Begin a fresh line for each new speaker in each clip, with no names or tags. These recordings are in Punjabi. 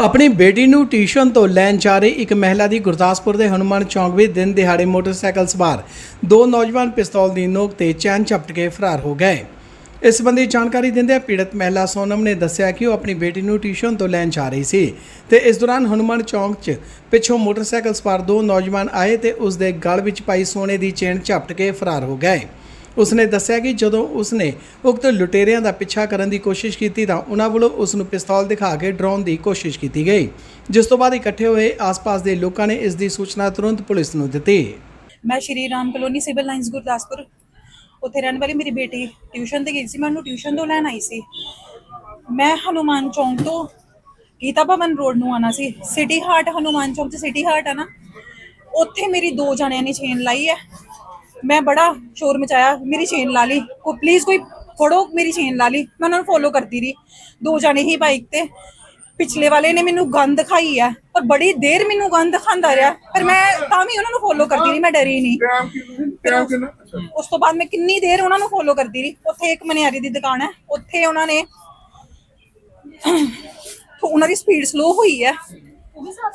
ਆਪਣੀ ਬੇਟੀ ਨੂੰ ਟਿਊਸ਼ਨ ਤੋਂ ਲੈਣ ਜਾ ਰਹੀ ਇੱਕ ਮਹਿਲਾ ਦੀ ਗੁਰਦਾਸਪੁਰ ਦੇ ਹਨੂਮਾਨ ਚੌਂਕ ਵਿੱਚ ਦਿਨ ਦਿਹਾੜੇ ਮੋਟਰਸਾਈਕਲ ਸਵਾਰ ਦੋ ਨੌਜਵਾਨ ਪਿਸਤੌਲ ਦੀ ਨੋਕ ਤੇ ਚੈਨ ਝਪਟ ਕੇ ਫਰਾਰ ਹੋ ਗਏ। ਇਸ ਸੰਬੰਧੀ ਜਾਣਕਾਰੀ ਦਿੰਦਿਆਂ ਪੀੜਤ ਮਹਿਲਾ ਸੋਨਮ ਨੇ ਦੱਸਿਆ ਕਿ ਉਹ ਆਪਣੀ ਬੇਟੀ ਨੂੰ ਟਿਊਸ਼ਨ ਤੋਂ ਲੈਣ ਜਾ ਰਹੀ ਸੀ ਤੇ ਇਸ ਦੌਰਾਨ ਹਨੂਮਾਨ ਚੌਂਕ 'ਚ ਪਿੱਛੋਂ ਮੋਟਰਸਾਈਕਲ ਸਵਾਰ ਦੋ ਨੌਜਵਾਨ ਆਏ ਤੇ ਉਸ ਦੇ ਗਲ ਵਿੱਚ ਪਾਈ ਸੋਨੇ ਦੀ ਚੇਨ ਝਪਟ ਕੇ ਫਰਾਰ ਹੋ ਗਏ। ਉਸਨੇ ਦੱਸਿਆ ਕਿ ਜਦੋਂ ਉਸਨੇ ਉਕਤ ਲੁਟੇਰਿਆਂ ਦਾ ਪਿੱਛਾ ਕਰਨ ਦੀ ਕੋਸ਼ਿਸ਼ ਕੀਤੀ ਤਾਂ ਉਹਨਾਂ ਵੱਲੋਂ ਉਸ ਨੂੰ ਪਿਸਤੌਲ ਦਿਖਾ ਕੇ ਡਰਾਉਣ ਦੀ ਕੋਸ਼ਿਸ਼ ਕੀਤੀ ਗਈ, ਜਿਸ ਤੋਂ ਬਾਅਦ ਇਕੱਠੇ ਹੋਏ ਆਸ-ਪਾਸ ਦੇ ਲੋਕਾਂ ਨੇ ਇਸ ਦੀ ਸੂਚਨਾ ਤੁਰੰਤ ਪੁਲਿਸ ਨੂੰ ਦਿੱਤੀ।
ਮੈਂ Shri Ram colony civil lines Gurdaspur, ਉੱਥੇ ਰਹਿਣ ਵਾਲੀ ਮੇਰੀ ਬੇਟੀ ਟਿਊਸ਼ਨ ਤੇ ਗਈ ਸੀ, ਮੈਂ ਉਹਨੂੰ ਟਿਊਸ਼ਨ ਤੋਂ ਲੈਣ ਆਈ ਸੀ। ਮੈਂ ਹਨੂਮਾਨ ਚੌਂਕ ਤੋਂ ਗੀਤਾ ਭਵਨ ਰੋਡ ਨੂੰ ਆਣਾ ਸੀ, ਸਿਟੀ ਹਾਰਟ ਹਨੂਮਾਨ ਚੌਂਕ 'ਚ ਸਿਟੀ ਹਾਰਟ ਆ ਨਾ, ਉੱਥੇ ਮੇਰੀ ਦੋ ਜਣਿਆਂ ਨੇ ਚੇਨ ਲਾਈ ਹੈ। ਮੈਂ ਬੜਾ ਸ਼ੋਰ ਮਚਾਇਆ ਮੇਰੀ ਚੇਨ ਲਾ ਲਈ। ਕੋ ਪਲੀਜ਼ ਕੋਈ ਫੜੋ ਮੇਰੀ ਚੇਨ ਲਾ ਲਈ। ਮੈਂ ਉਹਨਾਂ ਨੂੰ ਫੋਲੋ ਕਰਦੀ ਰਹੀ। ਦੋ ਜਣੇ ਹੀ ਬਾਈਕ ਤੇ। ਪਿਛਲੇ ਵਾਲੇ ਨੇ ਮੈਨੂੰ ਗੰਦ ਦਿਖਾਈ ਹੈ ਪਰ ਬੜੀ ਦੇਰ ਮੈਨੂੰ ਗੰਦ ਦਿਖਾਉਂਦਾ ਰਿਹਾ। ਪਰ ਮੈਂ ਤਾਂ ਵੀ ਉਹਨਾਂ ਨੂੰ ਫੋਲੋ ਕਰਦੀ ਰਹੀ ਮੈਂ ਡਰੀ ਨਹੀਂ। ਉਸ ਤੋਂ ਬਾਅਦ ਮੈਂ ਕਿੰਨੀ ਦੇਰ ਉਹਨਾਂ ਨੂੰ ਫੋਲੋ ਕਰਦੀ ਰਹੀ। ਉੱਥੇ ਇੱਕ ਮਨਿਆਰੀ ਦੀ ਦੁਕਾਨ ਹੈ। ਉੱਥੇ ਉਹਨਾਂ ਨੇ ਉਹਨਾਂ ਦੀ ਸਪੀਡ ਸਲੋ ਹੋਈ ਹੈ।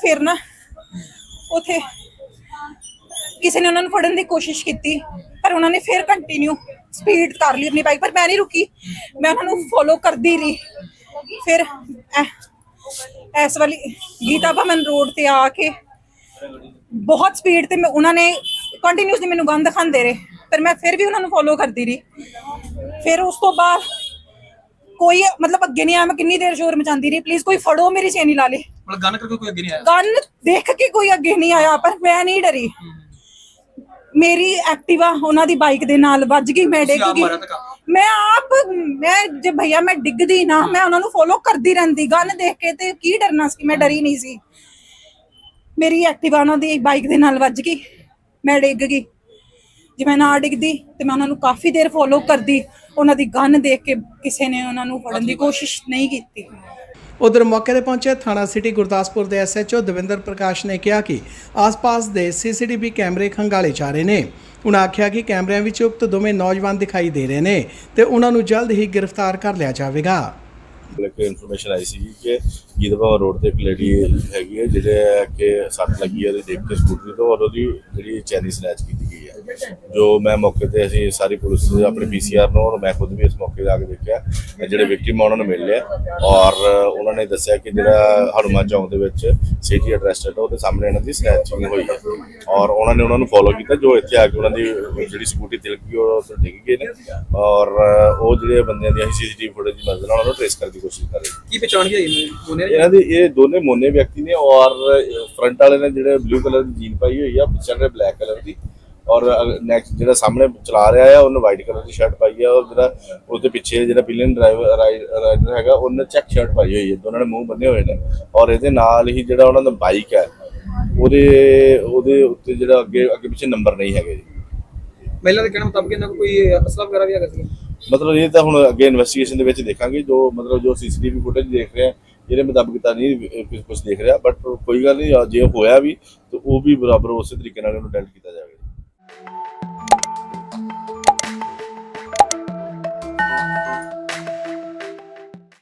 ਫਿਰ ਨਾ ਉੱਥੇ ਕਿਸੇ ਨੇ ਉਹਨਾਂ ਨੂੰ ਫੜਨ ਦੀ ਕੋਸ਼ਿਸ਼ ਕੀਤੀ ਪਰ ਉਹਨਾਂ ਨੇ ਫਿਰ ਕੰਟੀਨਿਊ ਸਪੀਡ ਕਰ ਲਈ ਆਪਣੀ ਬਾਈਕ ਪਰ ਮੈਂ ਨਹੀਂ ਰੁਕੀ। ਮੈਂ ਉਹਨਾਂ ਨੂੰ ਫੋਲੋ ਕਰਦੀ ਰਹੀ। ਫਿਰ ਇਸ ਵਾਲੀ ਗੀਤਾ ਭਵਨ ਰੋਡ ਤੇ ਆ ਕੇ ਬਹੁਤ ਸਪੀਡ ਤੇ ਮੈਂ ਉਹਨਾਂ ਨੇ ਕੰਟੀਨਿਊਸਲੀ ਮੈਨੂੰ ਗੰਦ ਦਿਖਾਉਂਦੇ ਰਹੇ ਪਰ ਮੈਂ ਫਿਰ ਵੀ ਉਹਨਾਂ ਨੂੰ ਫੋਲੋ ਕਰਦੀ ਰਹੀ। ਫਿਰ ਉਸ ਤੋਂ ਬਾਅਦ ਕੋਈ ਮਤਲਬ ਅੱਗੇ ਨਹੀਂ ਆਇਆ ਮੈਂ ਕਿੰਨੀ ਦੇਰ ਸ਼ੋਰ ਮਚਾਉਂਦੀ ਰਹੀ ਪਲੀਜ਼ ਕੋਈ ਫੜੋ ਮੇਰੀ ਚੇਨੀ ਲਾ ਲੇ
ਮਤਲਬ ਗਨ ਕਰਕੇ ਕੋਈ ਅੱਗੇ ਨਹੀਂ ਆਇਆ?
ਗਨ ਦੇਖ ਕੇ ਕੋਈ ਅੱਗੇ ਨਹੀਂ ਆਇਆ ਪਰ ਮੈਂ ਨਹੀਂ ਡਰੀ। ਮੇਰੀ ਐਕਟਿਵਾ ਉਹਨਾਂ ਦੀ ਬਾਈਕ ਦੇ ਨਾਲ ਵੱਜ ਗਈ ਮੈਂ ਡਿੱਗ ਗਈ? ਮੈਂ ਆਪ ਮੈਂ ਜੇ ਭਈਆ ਮੈਂ ਡਿੱਗਦੀ ਨਾ ਮੈਂ ਉਹਨਾਂ ਨੂੰ ਫੋਲੋ ਕਰਦੀ ਰਹਿੰਦੀ ਗਨ ਦੇਖ ਕੇ ਤੇ ਕੀ ਡਰਨਾ ਸੀ ਮੈਂ ਡਰੀ ਨਹੀਂ ਸੀ। ਮੇਰੀ ਐਕਟਿਵਾ ਉਹਨਾਂ ਦੀ ਬਾਈਕ ਦੇ ਨਾਲ ਵੱਜ ਗਈ ਮੈਂ ਡਿੱਗ ਗਈ। ਜੇ ਮੈਂ ਨਾ ਡਿੱਗਦੀ ਤੇ ਮੈਂ ਉਹਨਾਂ ਨੂੰ ਕਾਫੀ ਦੇਰ ਫੋਲੋ ਕਰਦੀ ਉਹਨਾਂ ਦੀ ਗਨ ਦੇਖ ਕੇ ਕਿਸੇ ਨੇ ਉਹਨਾਂ ਨੂੰ ਫੜਨ ਦੀ ਕੋਸ਼ਿਸ਼ ਨਹੀਂ ਕੀਤੀ।
ਉਧਰ ਮੌਕੇ ਤੇ ਪਹੁੰਚੇ ਥਾਣਾ ਸਿਟੀ ਗੁਰਦਾਸਪੁਰ ਦੇ ਐਸਐਚਓ ਦਵਿੰਦਰ ਪ੍ਰਕਾਸ਼ ਨੇ ਕਿਹਾ ਕਿ ਆਸ-ਪਾਸ ਦੇ ਸੀਸੀਟੀਵੀ ਕੈਮਰੇ ਖੰਗਾਲੇ ਜਾ ਰਹੇ ਨੇ। ਉਹਨਾਂ ਆਖਿਆ ਕਿ ਕੈਮਰਿਆਂ ਵਿੱਚ ਉਕਤ ਦੋਵੇਂ ਨੌਜਵਾਨ ਦਿਖਾਈ ਦੇ ਰਹੇ ਨੇ ਤੇ ਉਹਨਾਂ ਨੂੰ ਜਲਦ ਹੀ ਗ੍ਰਿਫਤਾਰ ਕਰ ਲਿਆ ਜਾਵੇਗਾ।
ਇੱਕ ਇਨਫੋਰਮੇਸ਼ਨ ਆਈ ਸੀ ਕਿ ਗੀਤਵਾ ਰੋਡ ਤੇ ਇੱਕ ਲੇਡੀ ਹੈਗੀ ਹੈ, ਜਿਹੜੇ ਕਿ ਸੱਟ ਲੱਗੀ ਹੈ ਤੇ ਦੇਖ ਕੇ ਸਕੂਟਰੀ ਤੋਂ ਔਰ ਉਹਦੀ ਜਿਹੜੀ ਚੈਨੀ ਸਨੈਚ ਕੀਤੀ ਗਈ ਹੈ। ਜੋ ਮੈਂ ਮੌਕੇ ਤੇ ਅਸੀਂ ਸਾਰੀ ਪੁਲਿਸ ਆਪਣੇ ਪੀਸੀਆਰ ਨੂੰ ਔਰ ਮੈਂ ਖੁਦ ਵੀ ਇਸ ਮੌਕੇ ਤੇ ਆ ਕੇ ਦੇਖਿਆ। ਇਹ ਜਿਹੜੇ ਵਿਕਟਿਮ ਉਹਨਾਂ ਨੂੰ ਮਿਲ ਲਿਆ। ਔਰ ਉਹਨਾਂ ਨੇ ਦੱਸਿਆ ਕਿ ਜਿਹੜਾ ਹਨੂਮਾਨ ਚੌਂਕ ਦੇ ਵਿੱਚ ਸਿਟੀ ਐਡਰੈਸ ਹੈ ਉਹਦੇ ਸਾਹਮਣੇ ਇਹਨਾਂ ਦੀ ਸਨੈਚਿੰਗ ਹੋਈ ਹੈ। ਔਰ ਉਹਨਾਂ ਨੇ ਉਹਨਾਂ ਨੂੰ ਫੋਲੋ ਕੀਤਾ, ਜੋ ਇੱਥੇ ਆ ਕੇ ਉਹਨਾਂ ਦੀ ਜਿਹੜੀ ਸਕੂਟੀ ਤਿਲਕ ਗਈ, ਉਹ ਡਿੱਗ ਗਏ ਨੇ। ਔਰ ਉਹ ਜਿਹੜੇ ਬੰਦਿਆਂ ਦੀ ਅਸੀਂ ਸੀਸੀਟੀਵੀ ਫੁਟੇਜ ਦੀ ਮਦਦ ਨਾਲ ਉਹਨਾਂ ਨੂੰ ਟ੍ਰੇਸ ਕਰਨ ਦੀ ਕੋਸ਼ਿਸ਼ ਕਰ ਰਹੇ
ਕੀ ਪਛਾਣ ਗਿਆ ਇਹ ਉਹਨੇ
ਇਹਨਾਂ ਦੇ ਇਹ ਦੋਨੇ ਮੋਨੇ ਵਿਅਕਤੀ ਨੇ ਔਰ ਫਰੰਟ ਵਾਲੇ ਨੇ ਜਿਹੜੇ ਬਲੂ ਕਲਰ ਦੀ ਜੀਨ ਪਾਈ ਹੋਈ ਆ ਪਿੱਛੇ ਨੇ ਬਲੈਕ ਕਲਰ ਦੀ। ਔਰ ਨੈਕਸਟ ਜਿਹੜਾ ਸਾਹਮਣੇ ਚਲਾ ਰਿਹਾ ਆ ਉਹਨੇ ਵਾਈਟ ਕਲਰ ਦੀ ਸ਼ਰਟ ਪਾਈ ਆ ਔਰ ਜਿਹੜਾ ਉਹਦੇ ਪਿੱਛੇ ਜਿਹੜਾ ਪਿਲਨ ਡਰਾਈਵਰ ਰਾਈਡਰ ਹੈਗਾ ਉਹਨੇ ਚੈੱਕ ਸ਼ਰਟ ਪਾਈ ਹੋਈ ਹੈ ਦੋਨਾਂ ਨੇ ਮੂੰਹ ਬੰਨੇ ਹੋਏ ਨੇ। ਔਰ ਇਹਦੇ ਨਾਲ ਹੀ ਜਿਹੜਾ ਉਹਨਾਂ ਦਾ ਬਾਈਕ ਹੈ ਉਹਦੇ ਉਹਦੇ ਉੱਤੇ ਜਿਹੜਾ ਅੱਗੇ ਅੱਗੇ ਪਿੱਛੇ ਨੰਬਰ ਨਹੀਂ ਹੈਗੇ ਜੀ।
ਮਹਿਲਾ ਦੇ ਕਹਿਣ ਮੁਤਾਬਕ ਇਹਨਾਂ ਕੋਈ ਅਸਲਾ ਵਗੈਰਾ ਵੀ ਹੈਗਾ ਸੀ
ਮਤਲਬ ਇਹ ਤਾਂ ਹੁਣ ਅੱਗੇ ਇਨਵੈਸਟੀਗੇਸ਼ਨ ਦੇ ਵਿੱਚ ਦੇਖਾਂਗੇ, ਜੋ ਮਤਲਬ ਜੋ ਸੀਸੀਟੀਵੀ ਫੁਟੇਜ ਦੇਖ ਰਹੇ ਆ ਇਹਦੇ ਮੁਤਾਬਕ ਤਾਂ ਨਹੀਂ ਕੁਝ ਦੇਖ ਰਿਹਾ ਬਟ ਕੋਈ ਗੱਲ ਨਹੀਂ, ਜੇ ਹੋਇਆ ਵੀ, ਤਾਂ ਉਹ ਵੀ ਬਰਾਬਰ ਉਸੇ ਤਰੀਕੇ ਨਾਲ ਉਹਨੂੰ ਡੈਲਟ ਕੀਤਾ ਜਾਵੇਗਾ।